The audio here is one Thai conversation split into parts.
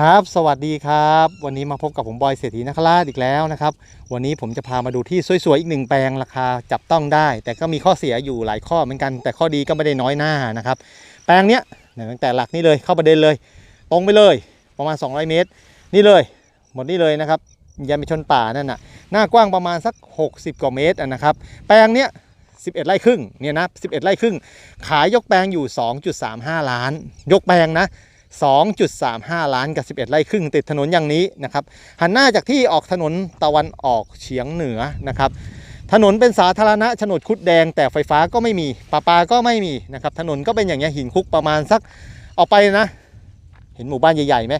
ครับสวัสดีครับ วันนี้มาพบกับผมบอยเศรษฐีนคราชอีกแล้วนะครับ วันนี้ผมจะพามาดูที่สวยๆอีกหนึ่งแปลงราคาจับต้องได้ แต่ก็มีข้อเสียอยู่หลายข้อเหมือนกัน แต่ข้อดีก็ไม่ได้น้อยหน้านะครับ แปลงเนี้ยเนี่ยตั้งแต่หลักนี่เลยเข้าประเด็นเลย ตรงไปเลยประมาณ 200 เมตร นี่เลย หมดนี่เลยนะครับยันไปชนป่านั่นน่ะหน้ากว้างประมาณสัก 60 กว่าเมตรนะครับ แปลงเนี้ย11 ไร่ครึ่งเนี่ยนะ11 ไร่ครึ่ง ขายยกแปลงอยู่ 2.35 ล้าน ยกแปลงนะ 2.35 ล้านกับ 11 ไร่ครึ่งติดถนนอย่างนี้นะครับหันหน้าจากที่ออกถนนตะวันออกเฉียงเหนือนะครับถนนเป็นสาธารณะโฉนดคุดแดงแต่ไฟฟ้าก็ไม่มีประปาก็ไม่มีนะครับถนนก็เป็นอย่างเงี้ยหินคุกประมาณสักออกไปนะ เห็นหมู่บ้านใหญ่ๆไหม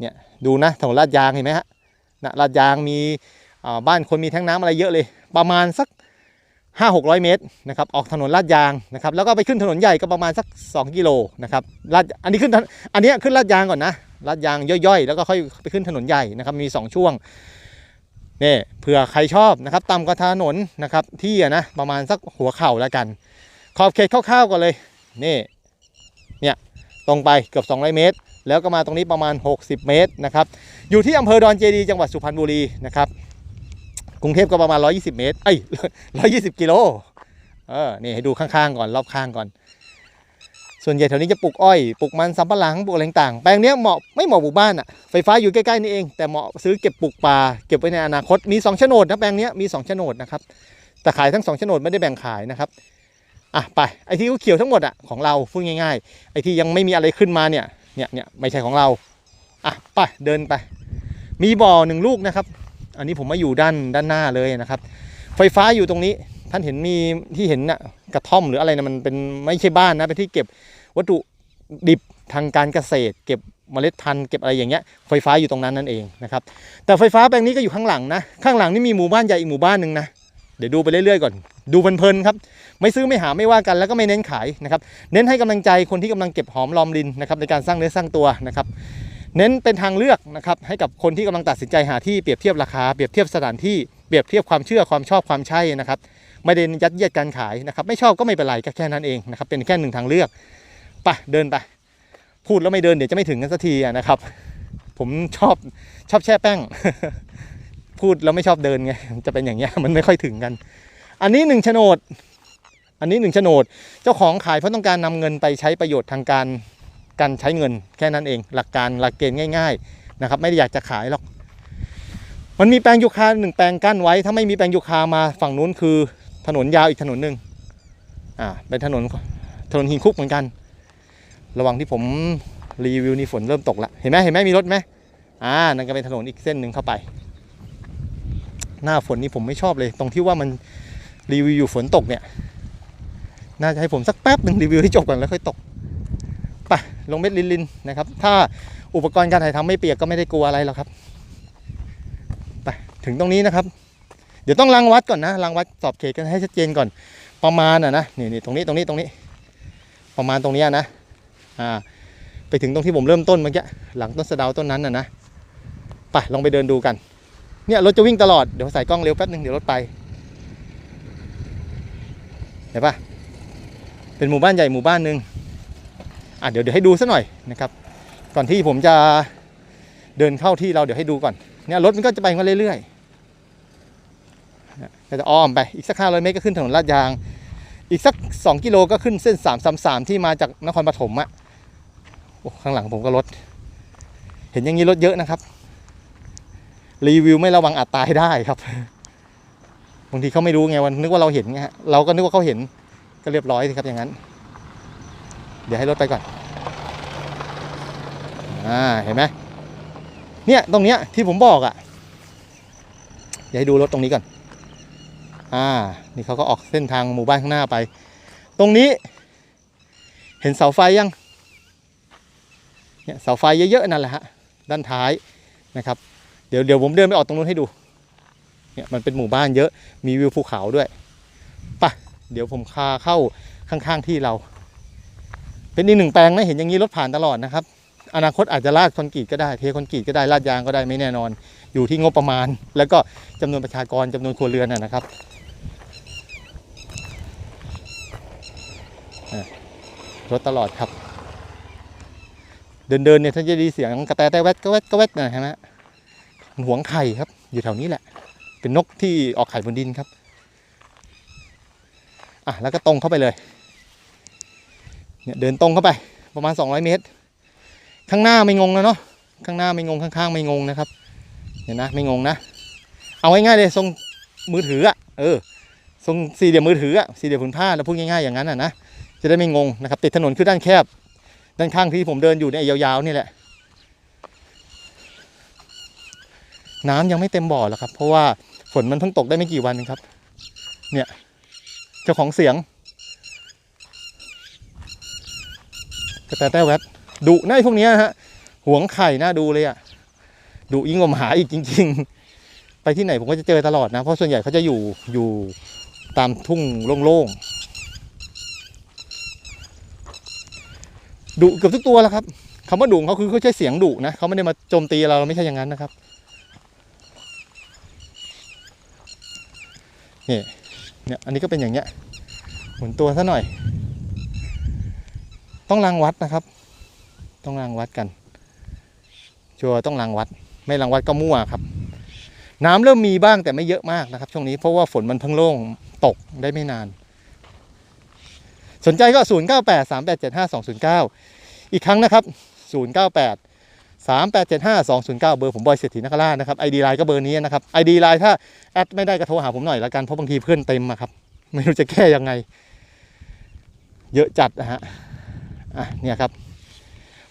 เนี่ยดูนะถนนลาดยางเห็นไหมฮะนะลาดยางมีบ้านคนมีแท้งน้ำอะไรเยอะเลย ประมาณสัก 5 6 0 0 เมตรนะครับออกถนนลาดยางนะครับแล้วก็ไปขึ้นถนนใหญ่ก็ประมาณสัก 2 กิโลนะครับลาดอันนี้ขึ้นอันนี้ขึ้นลาดยางก่อนนะลาดยางย่อยๆ แล้วก็ค่อยไปขึ้นถนนใหญ่นะครับมี 2 ช่วงนี่เผื่อใครชอบนะครับต่ำกว่าถนนนะครับที่อะนะประมาณสักหัวเข่าแล้วกัน ขอบเขตคร่าวๆก่อนเลยนี่เนี่ยตรงไปเกือบ 200 เมตร แล้วก็มาตรงนี้ประมาณ 60 เมตรนะครับอยู่ที่อำเภอดอนเจดี จังหวัดสุพรรณบุรีนะครับ กรุงเทพก็ประมาณ 120 เมตรเอ้ย120 กิโลเออนี่ให้ดูข้างๆก่อนรอบข้างก่อน ส่วนใหญ่แถวนี้จะปลูกอ้อยปลูกมันสำปะหลังปลูกอะไรต่างแปลงเนี้ยเหมาะไม่เหมาะปลูกบ้านอะไฟฟ้าอยู่ใกล้ๆนี่เองแต่เหมาะซื้อเก็บปลูกปลาเก็บไว้ในอนาคตมี2โฉนดนะแปลงเนี้ยมี2โฉนดนะครับแต่ขายทั้ง2โฉนดไม่ได้แบ่งขายนะครับอะไปไอ้ที่เขียวทั้งหมดอะของเราพูดง่ายๆไอ้ที่ยังไม่มีอะไรขึ้นมาเนี่ยเนี่ยเนี่ยไม่ใช่ของเราอะไปเดินไป มีบ่อหนึ่งลูกนะครับ อันนี้ผมมาอยู่ด้านด้านหน้าเลยนะครับ ไฟฟ้าอยู่ตรงนี้ท่านเห็นมีที่เห็นน่ะกระท่อมหรืออะไรนะมันเป็นไม่ใช่บ้านนะเป็นที่เก็บวัตถุดิบทางการเกษตร เก็บเมล็ดพันธุ์เก็บอะไรอย่างเงี้ยไฟฟ้าอยู่ตรงนั้นนั่นเองนะครับแต่ไฟฟ้าแปลงนี้ก็อยู่ข้างหลังนะ ข้างหลังนี่มีหมู่บ้านใหญ่อีกหมู่บ้านหนึ่งนะเดี๋ยวดูไปเรื่อยๆก่อน ดูเพลินๆครับ ไม่ซื้อไม่หาไม่ว่ากันแล้วก็ไม่เน้นขายนะครับ เน้นให้กำลังใจคนที่กำลังเก็บหอมรอมรินนะครับในการสร้างเนื้อสร้างตัวนะครับ เน้นเป็นทางเลือกนะครับให้กับคนที่กำลังตัดสินใจหาที่เปรียบเทียบราคาเปรียบเทียบสถานที่เปรียบเทียบความเชื่อความชอบความใช่นะครับไม่ได้ยัดเยียดการขายนะครับ ไม่ชอบก็ไม่เป็นไรก็แค่นั้นเองนะครับเป็นแค่หนึ่งทางเลือกไปเดินไป พูดแล้วไม่เดินเดี๋ยวจะไม่ถึงกันสักทีนะครับ ผมชอบชอบแช่แป้ง พูดแล้วไม่ชอบเดินไงจะเป็นอย่างเงี้ยมันไม่ค่อยถึงกัน อันนี้หนึ่งโฉนด อันนี้หนึ่งโฉนด เจ้าของขายเพราะต้องการนำเงินไปใช้ประโยชน์ทางการ การใช้เงินแค่นั้นเอง หลักการหลักเกณฑ์ง่าย ๆนะครับ ไม่ได้อยากจะขายหรอก มันมีแปลงยูคาหนึ่งแปลงกั้นไว้ ถ้าไม่มีแปลงยูคามาฝั่งนู้นคือถนนยาวอีกถนนหนึ่งอ่าเป็นถนนถนนหินคุกเหมือนกัน ระหว่างที่ผมรีวิวนี่ฝนเริ่มตกละเห็นไหมเห็นไหมมีรถไหมอ่านั่นก็เป็นถนนอีกเส้นหนึ่งเข้าไป หน้าฝนนี่ผมไม่ชอบเลย ตรงที่ว่ามันรีวิวอยู่ฝนตกเนี่ย น่าจะให้ผมสักแป๊บหนึ่งรีวิวให้จบก่อนแล้วค่อยตก ลงเม็ดลินลินนะครับ ถ้าอุปกรณ์การถ่ายทำไม่เปียกก็ไม่ได้กลัวอะไรหรอกครับไปถึงตรงนี้นะครับ เดี๋ยวต้องรังวัดก่อนนะรังวัดสอบเขตกันให้ชัดเจนก่อน ประมาณอะนะนี่นี่ตรงนี้ตรงนี้ตรงนี้ ประมาณตรงนี้นะอ่าไปถึงตรงที่ผมเริ่มต้นเมื่อกี้หลังต้นสะดาวต้นนั้นน่ะนะไปลองไปเดินดูกันเนี่ยรถจะวิ่งตลอดเดี๋ยวใส่กล้องเร็วแป๊บนึงเดี๋ยวรถไปเห็นปะเป็นหมู่บ้านใหญ่หมู่บ้านหนึ่ง อะเดี๋ยวเดี๋ยวให้ดูสักหน่อยนะครับ ก่อนที่ผมจะเดินเข้าที่เราเดี๋ยวให้ดูก่อนเนี่ยรถมันก็จะไปมาเรื่อยๆก็จะอ้อมไปอีกสักห้าร้อยเมตรก็ขึ้นถนนลาดยาง อีกสักสองกิโลก็ขึ้นเส้นสามสามสามที่มาจากนครปฐมอะโอ้ข้างหลังผมก็รถ เห็นอย่างนี้รถเยอะนะครับ รีวิวไม่ระวังอาจตายได้ครับบางทีเขาไม่รู้ไงวันนึกว่าเราเห็นไงฮะเราก็นึกว่าเขาเห็นก็เรียบร้อยสิครับอย่างนั้น เดี๋ยวให้รถไปก่อน อ่า เห็นไหมเนี่ย ตรงเนี้ยที่ผมบอกอะ่ะ เดี๋ยวให้ดูรถตรงนี้ก่อน อ่า นี่เขาก็ออกเส้นทางหมู่บ้านข้างหน้าไป ตรงนี้ เห็นเสาไฟยัง เนี่ยเสาไฟเยอะๆนั่นแหละฮะ ด้านท้ายนะครับ เดี๋ยวเดี๋ยวผมเดินไปออกตรงนู้นให้ดู เนี่ยมันเป็นหมู่บ้านเยอะ มีวิวภูเขาด้วยไปะเดี๋ยวผมพาเข้าข้างๆที่เรา เป็นอีกหนึ่งแปลงนะเห็นอย่างนี้รถผ่านตลอดนะครับ อนาคตอาจจะลาดคอนกรีตก็ได้เทคอนกรีตก็ได้ลาดยางก็ได้ไม่แน่นอน อยู่ที่งบประมาณ แล้วก็จำนวนประชากรจำนวนครัวเรือนนะครับรถตลอดครับ เดินเดินๆเนี่ยท่านจะได้เสียงกระแตแต่แวดก็แวดก็แวดนะฮะหวงไข่ครับ อยู่แถวนี้แหละ เป็นนกที่ออกไข่บนดินครับอะแล้วก็ตรงเข้าไปเลย เนี่ยเดินตรงเข้าไปประมาณ 200 เมตร ข้างหน้าไม่งงแล้วเนาะข้างหน้าไม่งงข้างๆไม่งงนะครับเห็นนะไม่งงนะ เอาง่ายๆเลยทรงมือถืออะเออทรงสี่เหลี่ยมมือถืออะสี่เหลี่ยมผืนผ้าแล้วพูดง่ายๆอย่างนั้นอะนะจะได้ไม่งงนะครับ ติดถนนคือด้านแคบ ด้านข้างที่ผมเดินอยู่เนี่ยยาวๆนี่แหละ น้ำยังไม่เต็มบ่อหรอกครับ เพราะว่าฝนมันเพิ่งตกได้ไม่กี่วันเองครับ เนี่ยเจ้าของเสียง กระแตแต้แวดดุนะไอ้พวกนี้ฮะหวงไข่น่าดูเลยอะดุยิ่งกว่าหมาอีกจริง ๆ ไปที่ไหนผมก็จะเจอตลอดนะ เพราะส่วนใหญ่เขาจะอยู่อยู่ตามทุ่งโล่งๆดุเกือบทุกตัวแล้วครับคำว่าดุงเขาคือเขาใช้เสียงดุนะเขาไม่ได้มาโจมตีเราเราไม่ใช่อย่างนั้นนะครับนี่เนี่ยอันนี้ก็เป็นอย่างเงี้ยหมุนตัวซะหน่อย ต้องรางวัดนะครับ ต้องรางวัดกัน ชัวร์ต้องรางวัด ไม่รางวัดก็มั่วครับ น้ำเริ่มมีบ้างแต่ไม่เยอะมากนะครับ ช่วงนี้เพราะว่าฝนมันเพิ่งโล่งตกได้ไม่นาน สนใจก็ 0 9 8 3 8 7 5 2 0 9 อีกครั้งนะครับ 0 9 8 3 8 7 5 2 0 9 เบอร์ผมบอยเศรษฐีนครานะครับ ID ไลน์ก็เบอร์นี้นะครับ ID ไลน์ถ้าแอดไม่ได้ก็โทรหาผมหน่อยละกันเพราะบางทีเพื่อนเต็มอะครับ ไม่รู้จะแก้ยังไง เยอะจัดนะฮะ อะเนี่ยครับ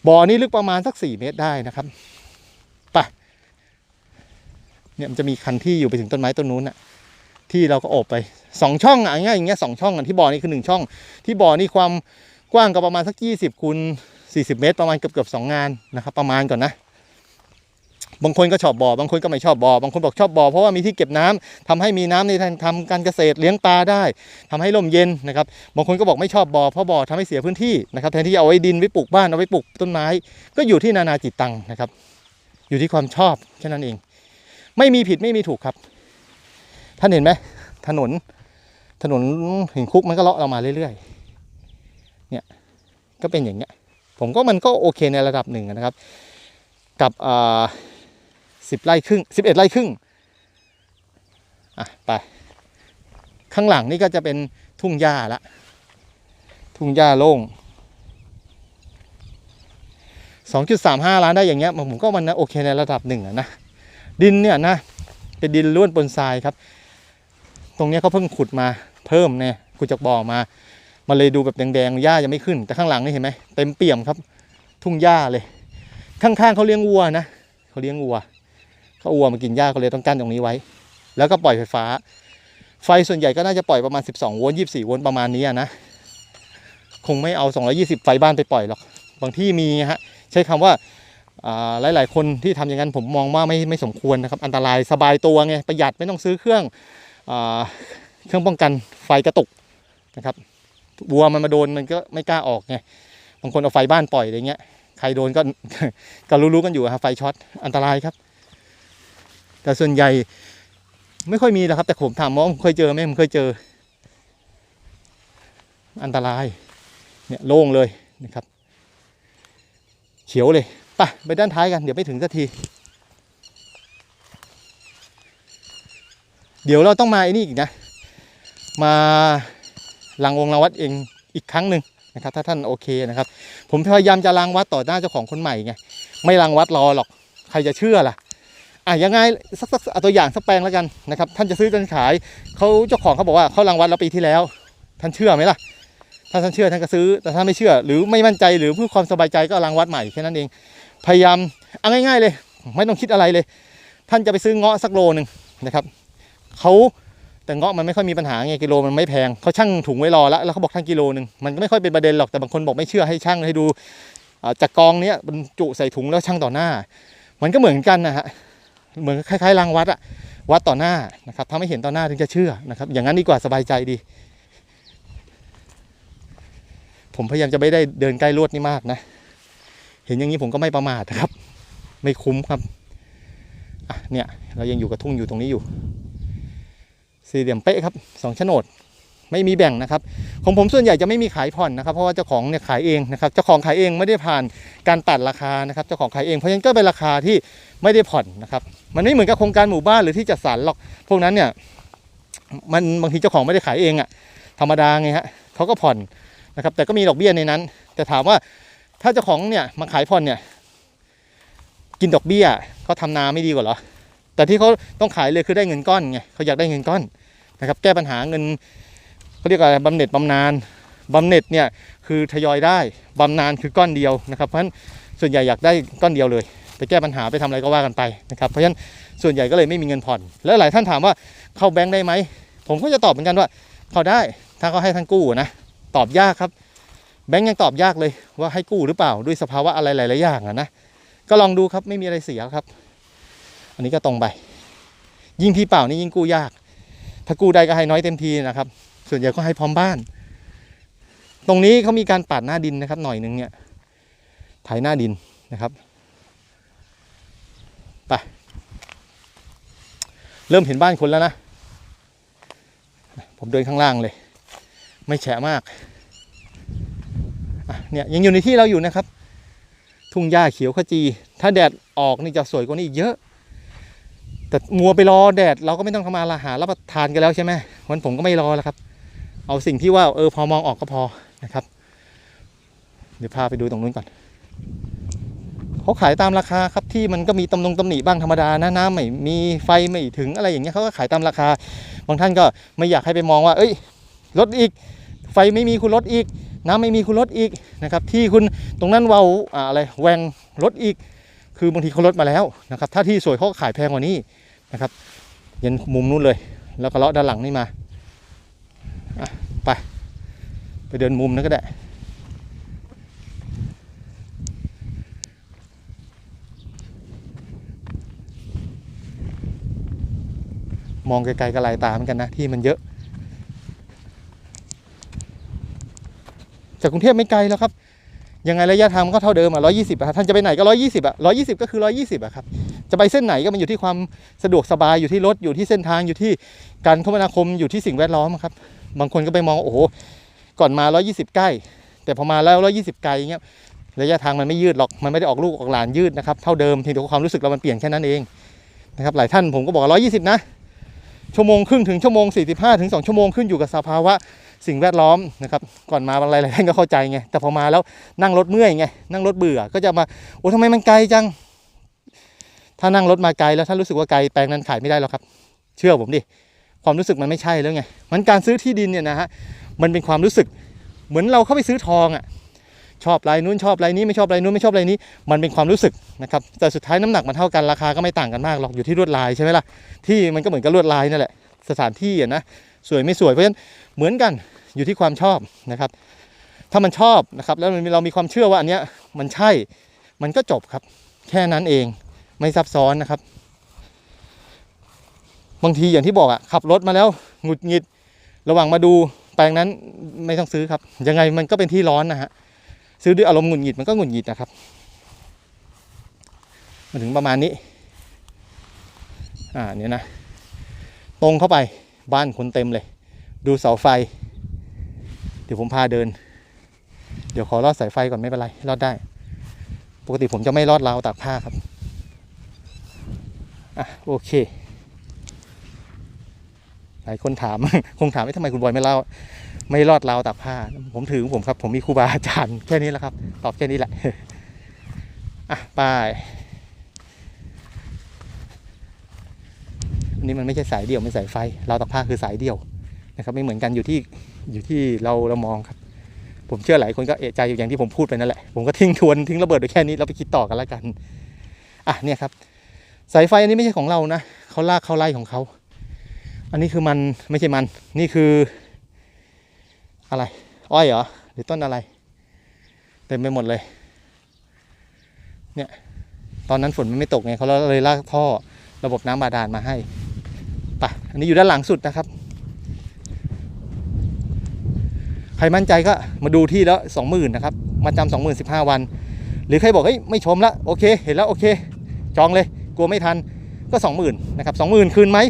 บ่อนี้ลึกประมาณสักสี่เมตรได้นะครับปะเนี่ยมันจะมีคันที่อยู่ไปถึงต้นไม้ต้นนู้นอะที่เราก็โอบไปสองช่องอะอย่างเงี้ยอย่างเงี้ยสองช่องอะที่บ่อนี้คือหนึ่งช่อง ที่บ่อนี้ความกว้างก็ประมาณสักยี่สิบคูณ40 เมตร ประมาณเกือบเกือบสองงานนะครับ ประมาณก่อนนะ บางคนก็ชอบบ่อบางคนก็ไม่ชอบบ่อบางคนบอกชอบบ่อเพราะว่ามีที่เก็บน้ำทำให้มีน้ำในทางทำการเกษตรเลี้ยงปลาได้ทำให้ร่มเย็นนะครับบางคนก็บอกไม่ชอบบ่อเพราะบ่อทำให้เสียพื้นที่นะครับแทนที่จะเอาไว้ดินไว้ปลูกบ้านเอาไว้ปลูกต้นไม้ ก็อยู่ที่นานาจิตตังนะครับ อยู่ที่ความชอบแค่นั้นเอง ไม่มีผิดไม่มีถูกครับ ท่านเห็นไหมถนนถนนหินคุกมันก็เลาะเรามาเรื่อยๆ เนี่ยก็เป็นอย่างเงี้ย ผมก็มันก็โอเคในระดับหนึ่งนะครับ กับอ่า สิบไร่ครึ่งสิบเอ็ดไร่ครึ่งอะไป ข้างหลังนี่ก็จะเป็นทุ่งหญ้าละ ทุ่งหญ้าโล่งสองจุดสามห้าล้านได้อย่างเงี้ยผมก็มันนะโอเคในระดับหนึ่งนะดินเนี่ยนะเป็นดินล้วนปนทรายครับ ตรงเนี้ยเขาเพิ่งขุดมาเพิ่มเนี่ยขุดจากบ่อมามันเลยดูแบบแดงๆหญ้ายังไม่ขึ้น แต่ข้างหลังนี่เห็นไหมเต็มเปี่ยมครับ ทุ่งหญ้าเลย ข้างๆเขาเลี้ยงวัวนะเขาเลี้ยงวัว เขาอวัวมากินหญ้าเขาเลยต้องกั้นตรงนี้ไว้ แล้วก็ปล่อยไฟฟ้า ไฟส่วนใหญ่ก็น่าจะปล่อยประมาณ 12 โวลต์ 24 โวลต์ประมาณนี้นะ คงไม่เอา 220 ไฟบ้านไปปล่อยหรอก บางที่มีฮะ ใช้คำว่าอ่าหลาย ๆ คนที่ทำอย่างนั้นผมมองว่าไม่ไม่สมควรนะครับ อันตรายสบายตัวไง ประหยัดไม่ต้องซื้อเครื่องอเครื่องป้องกันไฟกระตุกนะครับ วัวมันมาโดนมันก็ไม่กล้าออกไง บางคนเอาไฟบ้านปล่อยอะไรเงี้ย ใครโดนก็ก็รู้ๆกันอยู่อะครับไฟช็อต อันตรายครับ แต่ส่วนใหญ่ไม่ค่อยมีหรอกครับ แต่ผมถามว่าผมเคยเจอไหมผมเคยเจอ อันตราย เนี่ยโล่งเลยนะครับ เขียวเลยไปไปด้านท้ายกัน เดี๋ยวไม่ถึงสักที เดี๋ยวเราต้องมาไอ้นี่อีกนะ มาลังวงลาวัดเองอีกครั้งหนึ่งนะครับ ถ้าท่านโอเคนะครับ ผมพยายามจะรังวัดต่อหน้าเจ้าของคนใหม่ไงไม่รังวัดรอหรอกใครจะเชื่อล่ะ อะยังไงสักสักตัวอย่างสักแปลงแล้วกันนะครับ ท่านจะซื้อจะขายเขาเจ้าของเขาบอกว่าเขารังวัดแล้วปีที่แล้ว ท่านเชื่อไหมล่ะ ถ้าท่านเชื่อท่านก็ซื้อ แต่ถ้าไม่เชื่อ หรือไม่มั่นใจหรือเพื่อความสบายใจก็รังวัดใหม่แค่นั้นเอง พยายามเอาง่าย ๆเลย ไม่ต้องคิดอะไรเลย ท่านจะไปซื้อเงาะสักโลหนึ่งนะครับเขาแต่เงาะมันไม่ค่อยมีปัญหาไงกิโลมันไม่แพงเขาชั่งถุงไว้รอแล้วแล้วเขาบอกชั่งกิโลหนึ่งมันก็ไม่ค่อยเป็นประเด็นหรอกแต่บางคนบอกไม่เชื่อให้ชั่งให้ดูจากกองเนี้ยบรรจุใส่ถุงแล้วชั่งต่อหน้า มันก็เหมือนกันนะฮะ เหมือนคล้ายๆรางวัดอะวัดต่อหน้านะครับถ้าไม่เห็นต่อหน้าถึงจะเชื่อนะครับ อย่างนั้นดีกว่าสบายใจดี ผมพยายามจะไม่ได้เดินใกล้ลวดนี่มากนะ เห็นอย่างนี้ผมก็ไม่ประมาทครับ ไม่คุ้มครับอะเนี่ยเรายังอยู่กับทุ่งอยู่ตรงนี้อยู่ สี่เหลี่ยมเป๊ะครับสองโฉนด ไม่มีแบ่งนะครับ ของผมส่วนใหญ่จะไม่มีขายผ่อนนะครับ เพราะว่าเจ้าของเนี่ยขายเองนะครับ เจ้าของขายเองไม่ได้ผ่านการตัดราคานะครับ เจ้าของขายเอง เพราะฉะนั้นก็เป็นราคาที่ไม่ได้ผ่อนนะครับ มันไม่เหมือนกับโครงการหมู่บ้านหรือที่จัดสรรหรอก พวกนั้นเนี่ย มันบางทีเจ้าของไม่ได้ขายเองอะธรรมดาไงฮะเขาก็ผ่อนนะครับ แต่ก็มีดอกเบี้ยในนั้น แต่ถามว่าถ้าเจ้าของเนี่ยมาขายผ่อนเนี่ย กินดอกเบี้ยเขาทำนาไม่ดีกว่าเหรอแต่ที่เขาต้องขายเลยคือได้เงินก้อนไงเขาอยากได้เงินก้อนนะครับ แก้ปัญหาเงิน เขาเรียกอะไรบำเหน็จบำนาญบำเหน็จเนี่ยคือทยอยได้บำนาญคือก้อนเดียวนะครับ เพราะฉะนั้นส่วนใหญ่อยากได้ก้อนเดียวเลย ไปแก้ปัญหาไปทำอะไรก็ว่ากันไปนะครับเพราะฉะนั้นส่วนใหญ่ก็เลยไม่มีเงินผ่อน แล้วหลายท่านถามว่าเข้าแบงค์ได้ไหมผมก็จะตอบเหมือนกันว่าเข้าได้ถ้าเขาให้ท่านกู้นะตอบยากครับ แบงค์ยังตอบยากเลยว่าให้กู้หรือเปล่าด้วยสภาวะอะไรหลาย ๆ อย่างอะนะก็ลองดูครับไม่มีอะไรเสียครับ อันนี้ก็ตรงไป ยิ่งที่เปล่านี่ยิ่งกู้ยาก ถ้ากู้ได้ก็ให้น้อยเต็มทีนะครับ ส่วนใหญ่ก็ให้พร้อมบ้าน ตรงนี้เขามีการปาดหน้าดินนะครับ หน่อยหนึงเนี่ยไถหน้าดินนะครับไปเริ่มเห็นบ้านคนแล้วนะ ผมเดินข้างล่างเลย ไม่แฉะมากเนี่ยยังอยู่ในที่เราอยู่นะครับ ทุ่งหญ้าเขียวขจี ถ้าแดดออกนี่จะสวยกว่านี้อีกเยอะ แต่มัวไปรอแดดเราก็ไม่ต้องทำมาอาหารรับประทานกันแล้วใช่ไหมวันผมก็ไม่รอแล้วครับ เอาสิ่งที่ว่าเออพอมองออกก็พอนะครับ เดี๋ยวพาไปดูตรงนู้นก่อนเขาขายตามราคาครับที่มันก็มีตำนงตำหนิบ้างธรรมดานะน้ำไม่มีไฟไม่ถึงอะไรอย่างเงี้ยเขาก็ขายตามราคา บางท่านก็ไม่อยากให้ไปมองว่า เอ้ยลดอีก ไฟไม่มีคุณลดอีก น้ำไม่มีคุณลดอีกนะครับ ที่คุณตรงนั้นเวาอะไรแหวงลดอีก คือบางทีเขาลดมาแล้วนะครับ ถ้าที่สวยเขาขายแพงกว่านี้นะครับยันมุมนู้นเลย แล้วก็เลาะด้านหลังนี่มาอะไป ไปเดินมุมนั้นก็ได้มองไกลๆก็ลายตาเหมือนกันนะ ที่มันเยอะ จากกรุงเทพไม่ไกลแล้วครับ ยังไงระยะทางมันก็เท่าเดิมอะร้อยี่สิบอะท่านจะไปไหนก็ร้อยี่สิบอะร้อยี่สิบก็คือร้อยี่สิบอะครับจะไปเส้นไหนก็มันอยู่ที่ความสะดวกสบายอยู่ที่รถอยู่ที่เส้นทางอยู่ที่การคมนาคมอยู่ที่สิ่งแวดล้อมครับ บางคนก็ไปมองโอ้โห ก่อนมาร้อยี่สิบใกล้ แต่พอมาแล้วร้อยี่สิบไกลเงี้ยระยะทางมันไม่ยืดหรอกมันไม่ได้ออกลูกออกหลานยืดนะครับเท่าเดิมเพียงแต่ว่าความรู้สึกเรามันเปลี่ยนแค่นั้นเองนะครับหลายท่านผมก็บอกร้อยี่สิบนะ ชั่วโมงครึ่งถึงชั่วโมงสี่สิบห้าถึงสองชั่วโมงขึ้นอยู่กับสภาวะสิ่งแวดล้อมนะครับก่อนมาบางหลายท่านก็เข้าใจไงแต่พอมาแล้วนั่งรถเมื่อยไงนั่งรถเบื่อก็จะมาโอ้ทำไมมันไกลจัง ถ้านั่งรถมาไกลแล้วท่านรู้สึกว่าไกลแปลงนั้นขายไม่ได้หรอกครับ เชื่อผมดิความรู้สึกมันไม่ใช่แล้วไงมันการซื้อที่ดินเนี่ยนะฮะ มันเป็นความรู้สึก เหมือนเราเข้าไปซื้อทองอะชอบลายนู้นชอบลายนี้ไม่ชอบลายนู้นไม่ชอบลายนี้มันเป็นความรู้สึกนะครับแต่สุดท้ายน้ำหนักมันเท่ากันราคาก็ไม่ต่างกันมากหรอกอยู่ที่ลวดลายใช่ไหมล่ะที่มันก็เหมือนกับลวดลายนั่นแหละสถานที่อะนะสวยไม่สวยเพราะฉะนั้นเหมือนกันอยู่ที่ความชอบนะครับ ถ้ามันชอบนะครับแล้วเรามีความเชื่อว่าอันเนี้ยมันใช่มันก็จบครับ แค่นั้นเองไม่ซับซ้อนนะครับ บางทีอย่างที่บอกอะขับรถมาแล้วหงุดหงิดระหว่างมาดู แปลงนั้นไม่ต้องซื้อครับ ยังไงมันก็เป็นที่ร้อนนะฮะซื้อด้วยอารมณ์หงุดหงิดมันก็หงุดหงิดนะครับมาถึงประมาณนี้ อ่าเนี่ยนะ ตรงเข้าไปบ้านคนเต็มเลย ดูเสาไฟ เดี๋ยวผมพาเดิน เดี๋ยวขอลอดสายไฟก่อนไม่เป็นไรลอดได้ ปกติผมจะไม่ลอดราวตากผ้าครับ อะโอเค หลายคนถาม คงถามว่าทำไมคุณบอยไม่เล่า ไม่ลอดราวตากผ้า ผมถือผมครับ ผมมีครูบาอาจารย์แค่นี้แหละครับ ตอบแค่นี้แหละ อะไปอันนี้มันไม่ใช่สายเดี่ยวไม่สายไฟราวตากผ้าคือสายเดี่ยวนะครับ ไม่เหมือนกันอยู่ที่อยู่ที่เราเรามองครับ ผมเชื่อหลายคนก็เอะใจอยู่อย่างที่ผมพูดไปนั่นแหละ ผมก็ทิ้งทวนทิ้งระเบิดไปแค่นี้เราไปคิดต่อกันแล้วกัน อะเนี่ยครับ สายไฟอันนี้ไม่ใช่ของเรานะเขาลากเข้าไล่ของเขา อันนี้คือมันไม่ใช่มัน นี่คือ อะไร อ้อยเหรอ หรือต้นอะไร เต็มไปหมดเลย เนี่ย ตอนนั้นฝนมันไม่ตกไงเขาเลยลากท่อระบบน้ำบาดาลมาให้ไปอันนี้อยู่ด้านหลังสุดนะครับ ใครมั่นใจก็มาดูที่แล้วสองหมื่นนะครับ มาจำสองหมื่นสิบห้าวัน หรือใครบอกเฮ้ยไม่ชมละโอเค เห็นแล้วโอเค จองเลย กลัวไม่ทันก็สองหมื่นนะครับสองหมื่นคืนไหม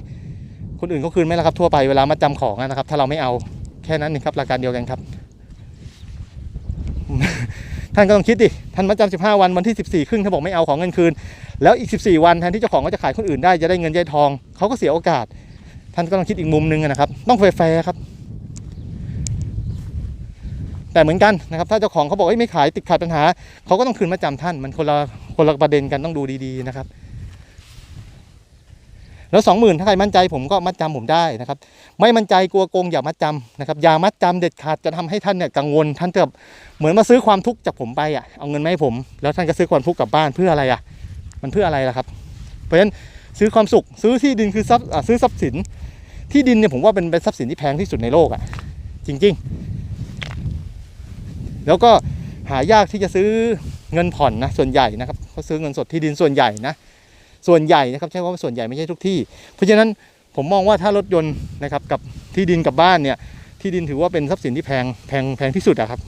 คนอื่นเขาคืนไหมล่ะครับทั่วไปเวลามาจำของนะครับ ถ้าเราไม่เอาแค่นั้นเองครับหลักการเดียวกันครับ ท่านก็ต้องคิดดิท่านมาจำ15วันวันที่14ครึ่งถ้านบอกไม่เอาของเงินคืน แล้วอีก14วันแทนที่เจ้าของก็จะขายคนอื่นได้จะได้เงินได้ทองเขาก็เสียโอกาส ท่านก็ต้องคิดอีกมุมหนึงนะครับ ต้องแฟร์ครับ แต่เหมือนกันนะครับ ถ้าเจ้าของเขาบอกไม่ขายติดขัดปัญหาเขาก็ต้องคืนมาจำท่าน มันคนละคนละประเด็นกันต้องดูดีๆนะครับ แล้วสองหมื่นถ้าใครมั่นใจผมก็มัดจำผมได้นะครับ ไม่มั่นใจกลัวโกงอย่ามัดจำนะครับอย่ามัดจำเด็ดขาดจะทำให้ท่านเนี่ยกังวลท่านจะเหมือนมาซื้อความทุกข์จากผมไปอะเอาเงินมาให้ผม แล้วท่านก็ซื้อความทุกข์กลับบ้านเพื่ออะไรอะ มันเพื่ออะไรล่ะครับ เพราะฉะนั้นซื้อความสุขซื้อที่ดินคือทรัพย์ซื้อทรัพย์สิน ที่ดินเนี่ยผมว่าเป็นเป็นทรัพย์สินที่แพงที่สุดในโลกอะจริง ๆ แล้วก็หายากที่จะซื้อเงินผ่อนนะส่วนใหญ่นะครับเขาซื้อเงินสดที่ดินส่วนใหญ่นะ ส่วนใหญ่นะครับใช้ว่าส่วนใหญ่ไม่ใช่ทุกที่ เพราะฉะนั้นผมมองว่าถ้ารถยนต์นะครับกับที่ดินกับบ้านเนี่ยที่ดินถือว่าเป็นทรัพย์สินที่แพงแพงแพงที่สุดอะครับ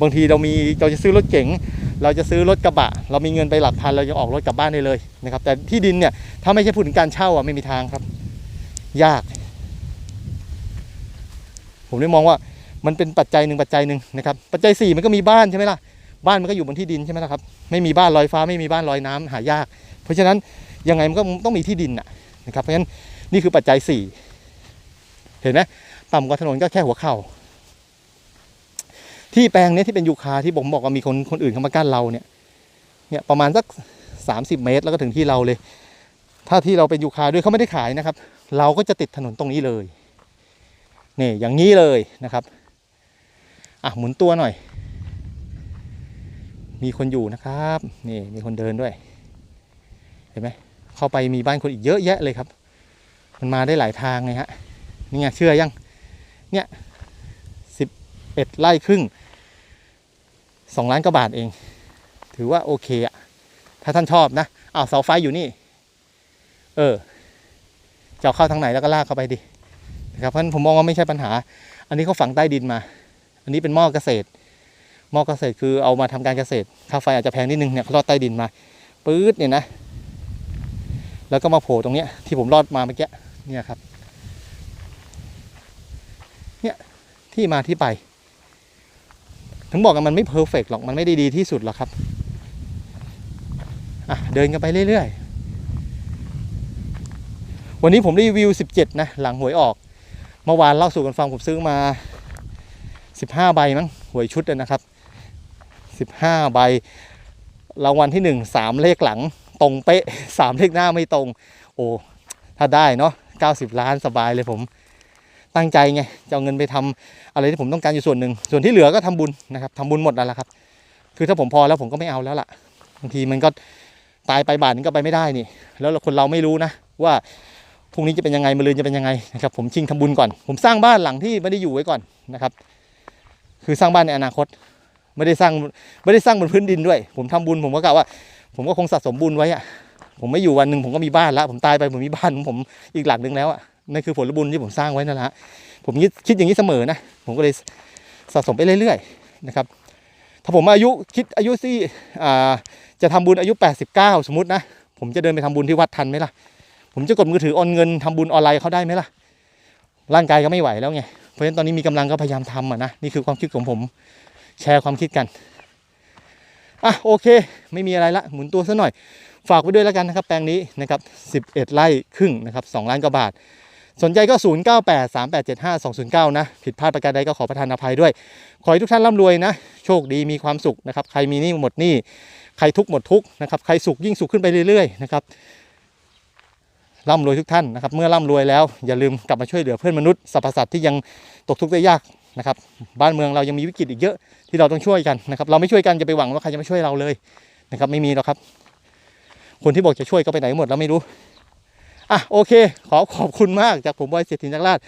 บางทีเรามีเราจะซื้อรถเก๋งเราจะซื้อรถกระบะ เรามีเงินไปหลักพันเราจะออกรถกลับบ้านได้เลยนะครับ แต่ที่ดินเนี่ยถ้าไม่ใช่พูดถึงการเช่าอะไม่มีทางครับ ยาก ผมเลยมองว่ามันเป็นปัจจัยหนึ่งปัจจัยหนึ่งนะครับ ปัจจัยสี่มันก็มีบ้านใช่ไหมล่ะ บ้านมันก็อยู่บนที่ดินใช่ไหมล่ะครับ ไม่มีบ้านลอยฟ้าไม่มีบ้านลอยน้ำหายาก เพราะฉะนั้นยังไงมันก็ต้องมีที่ดินนะครับเพราะฉะนั้นนี่คือปัจจัยสี่เห็นไหมต่ำกว่าถนนก็แค่หัวเข่า ที่แปลงนี้ที่เป็นยูคาที่ผมบอกว่ามีคนคนอื่นเข้ามากั้นเราเนี่ยเนี่ยประมาณสักสามสิบเมตร แล้วก็ถึงที่เราเลย ถ้าที่เราเป็นยูคาด้วยเขาไม่ได้ขายนะครับ เราก็จะติดถนนตรงนี้เลยนี่อย่างนี้เลยนะครับอะหมุนตัวหน่อย มีคนอยู่นะครับ นี่มีคนเดินด้วย เห็นไหมเข้าไปมีบ้านคนอีกเยอะแยะเลยครับ มันมาได้หลายทางไงฮะนี่ไงเชื่อยัง เนี่ยสิบเอ็ดไร่ครึ่งสองล้านกว่าบาทเอง ถือว่าโอเคอะถ้าท่านชอบนะอ้าวเสาไฟอยู่นี่ เออจะเเข้าทางไหนแล้วก็ลากเข้าไปดินะครับเพราะฉะนั้นผมมองว่าไม่ใช่ปัญหา อันนี้เขาฝังใต้ดินมา อันนี้เป็นหม้อเกษตร ม้อเกษตรคือเอามาทำการเกษตร ค่าไฟอาจจะแพงนิดนึงเนี่ยเขาลอดใต้ดินมาปื๊ดเนี่ยนะ แล้วก็มาโผล่ตรงเนี้ยที่ผมลอดมาเมื่อกี้เนี่ยครับ เนี่ยที่มาที่ไป ถึงบอกกันมันไม่เพอร์เฟกหรอกมันไม่ได้ดีที่สุดหรอกครับอะเดินกันไปเรื่อยๆ วันนี้ผมรีวิว 17 นะ หลังหวยออก เมื่อวานเล่าสู่กันฟังผมซื้อมา 15 ใบมั้งหวยชุดนะครับ สิบห้าใบ รางวัลที่หนึ่งสามเลขหลังตรงเป๊ะสามเลขหน้าไม่ตรง โอ้ถ้าได้เนาะเก้าสิบล้านสบายเลยผม ตั้งใจไงจะเอาเงินไปทำอะไรที่ผมต้องการอยู่ส่วนหนึ่ง ส่วนที่เหลือก็ทำบุญนะครับทำบุญหมดแล้วล่ะครับ คือถ้าผมพอแล้วผมก็ไม่เอาแล้วล่ะบางทีมันก็ตายไปบาทนึงก็ไปไม่ได้นี่ แล้วคนเราไม่รู้นะว่าพรุ่งนี้จะเป็นยังไงมะรืนจะเป็นยังไงนะครับผมชิงทำบุญก่อน ผมสร้างบ้านหลังที่ไม่ได้อยู่ไว้ก่อนนะครับ คือสร้างบ้านในอนาคต ไม่ได้สร้างไม่ได้สร้างบนพื้นดินด้วย ผมทำบุญผมก็กะว่า ผมก็คงสะสมบุญไว้อะผมไม่อยู่วันหนึ่งผมก็มีบ้านแล้วผมตายไปผมมีบ้านของผมอีกหลังหนึ่งแล้วอะนั่นคือผลบุญที่ผมสร้างไว้นั่นแหละผมคิดอย่างนี้เสมอนะผมก็เลยสะสมไปเรื่อยๆนะครับ ถ้าผมอายุคิดอายุที่จะทำบุญอายุ 89 สมมตินะผมจะเดินไปทำบุญที่วัดทันไหมล่ะ ผมจะกดมือถือโอนเงินทำบุญออนไลน์เขาได้ไหมล่ะ ร่างกายก็ไม่ไหวแล้วไง เพราะฉะนั้นตอนนี้มีกำลังก็พยายามทำอะนะ นี่คือความคิดของผม แชร์ความคิดกันอะโอเค ไม่มีอะไรละหมุนตัวซะหน่อย ฝากไว้ด้วยแล้วกันนะครับ แปลงนี้นะครับ 11 ไร่ครึ่งนะครับ 2 ล้านกว่าบาท สนใจก็ 0 9 8 3 8 7 5 2 0 9 นะ ผิดพลาดประการใดก็ขอประทานอภัยด้วย ขอให้ทุกท่านร่ำรวยนะ โชคดีมีความสุขนะครับ ใครมีหนี้หมดหนี้ใครทุกข์หมดทุกข์นะครับ ใครสุขยิ่งสุขขึ้นไปเรื่อยๆนะครับร่ำรวยทุกท่านนะครับ เมื่อร่ำรวยแล้วอย่าลืมกลับมาช่วยเหลือเพื่อนมนุษย์สรรพสัตว์ที่ยังตกทุกข์ได้ยาก นะครับบ้านเมืองเรายังมีวิกฤตอีกเยอะที่เราต้องช่วยกันนะครับเราไม่ช่วยกันจะไปหวังว่าใครจะมาช่วยเราเลยนะครับไม่มีหรอกครับ คนที่บอกจะช่วยก็ไปไหนหมดเราไม่รู้อะโอเค ขอขอบคุณมากจากผมบอยเศรษฐินักราช